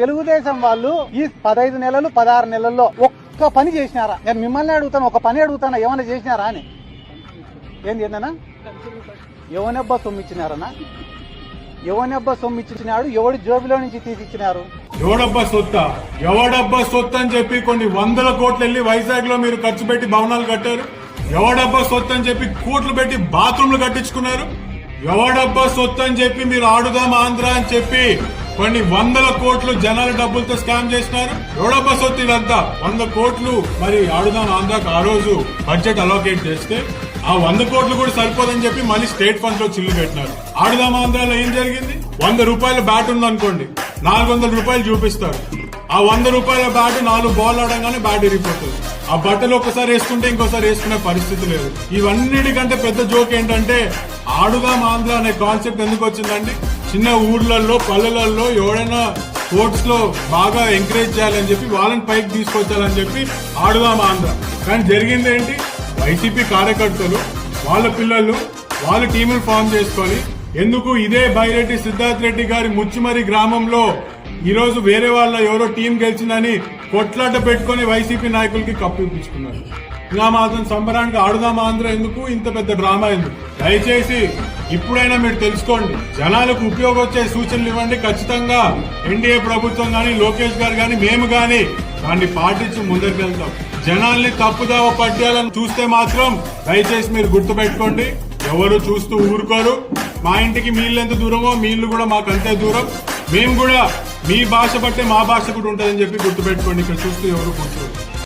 తెలుగుదేశం వాళ్ళు ఈ పదహైదు నెలలు పదహారు నెలల్లో ఒక్క పని చేసినారా? నేను మిమ్మల్ని అడుగుతాను ఒక పని అడుగుతానా ఏమైనా చేసినారా అని? ఏంది ఏందన్నా? ఎవనబ్బా సొమ్ము ఇచ్చినారనా ఎవనబ్బా సొమ్ము ఇచ్చినాడు ఎవడి జోబిలో నుంచి తీసి ఇచ్చినారు ఎవడబ్బా సొత్త? ఎవడబ్బా సొత్త అని చెప్పి కొన్ని వందల కోట్లు వెళ్ళి వైజాగ్లో మీరు ఖర్చు పెట్టి భవనాలు కట్టారు? ఎవడబ్బా సొత్తు అని చెప్పి కోట్లు పెట్టి బాత్రూమ్లు కట్టించుకున్నారు? ఎవడబ్బా సొత్తు అని చెప్పి మీరు ఆడుదాం ఆంధ్ర అని చెప్పి కొన్ని వందల కోట్లు జనాల డబ్బులతో స్కామ్ చేసినారు. ఎవడబ్బా సొత్తు ఇదంతా వంద కోట్లు మరి ఆడుదాం ఆంధ్రాకు ఆ రోజు బడ్జెట్ అలోకేట్ చేస్తే ఆ వంద కోట్లు కూడా సరిపోదని చెప్పి మళ్ళీ స్టేట్ ఫండ్లో చిల్లు పెట్టినారు. ఆడుదాం ఆంధ్రాలో ఏం జరిగింది? వంద రూపాయల బ్యాట్ ఉందనుకోండి. నాలుగు వందల రూపాయలు చూపిస్తారు. ఆ వంద రూపాయల బ్యాట్ నాలుగు బాల్ ఆడంగానే బ్యాట్ ఇరిగిపోతుంది. ఆ బట్టలు ఒకసారి వేసుకుంటే ఇంకోసారి వేసుకునే పరిస్థితి లేదు. ఇవన్నిటికంటే పెద్ద జోక్ ఏంటంటే ఆడుదాం ఆంధ్ర అనే కాన్సెప్ట్ ఎందుకు వచ్చిందండి? చిన్న ఊర్లలో పల్లెలలో ఎవడైనా స్పోర్ట్స్లో బాగా ఎంకరేజ్ చేయాలని చెప్పి వాళ్ళని పైకి తీసుకొచ్చాలని చెప్పి ఆడుదాం ఆంధ్ర. కానీ జరిగింది ఏంటి? వైసీపీ కార్యకర్తలు వాళ్ళ పిల్లలు వాళ్ళ టీములు ఫామ్ చేసుకొని ఎందుకు ఇదే బైరెడ్డి సిద్ధార్థ్ రెడ్డి గారి ముచ్చిమరి గ్రామంలో ఈ రోజు వేరే వాళ్ళ ఎవరో టీం గెలిచిందని కొట్లాట పెట్టుకొని వైసీపీ నాయకులకి కప్పిపించుకున్నారు ఇలా మాత్రం సంబరానికి ఆడుదాం ఆంధ్ర ఎందుకు? ఇంత పెద్ద డ్రామా ఎందుకు? దయచేసి ఇప్పుడైనా మీరు తెలుసుకోండి. జనాలకు ఉపయోగం వచ్చే సూచనలు ఇవ్వండి ఖచ్చితంగా. ఎన్డీఏ ప్రభుత్వం కానీ లోకేష్ గారు కానీ మేము కానీ దాన్ని పాటించి ముందుకు వెళ్తాం. జనాల్ని తప్పుదావ పట్టాలని చూస్తే మాత్రం దయచేసి మీరు గుర్తుపెట్టుకోండి. ఎవరు చూస్తూ ఊరుకోరు. మా ఇంటికి మీళ్ళు ఎంత దూరమో మీళ్ళు కూడా మాకు అంతే దూరం. మేము కూడా మీ భాష బట్టే మా భాష కూడా ఉంటుందని చెప్పి గుర్తుపెట్టుకోండి. ఇక్కడ చూస్తూ ఎవరు కూర్చోరు.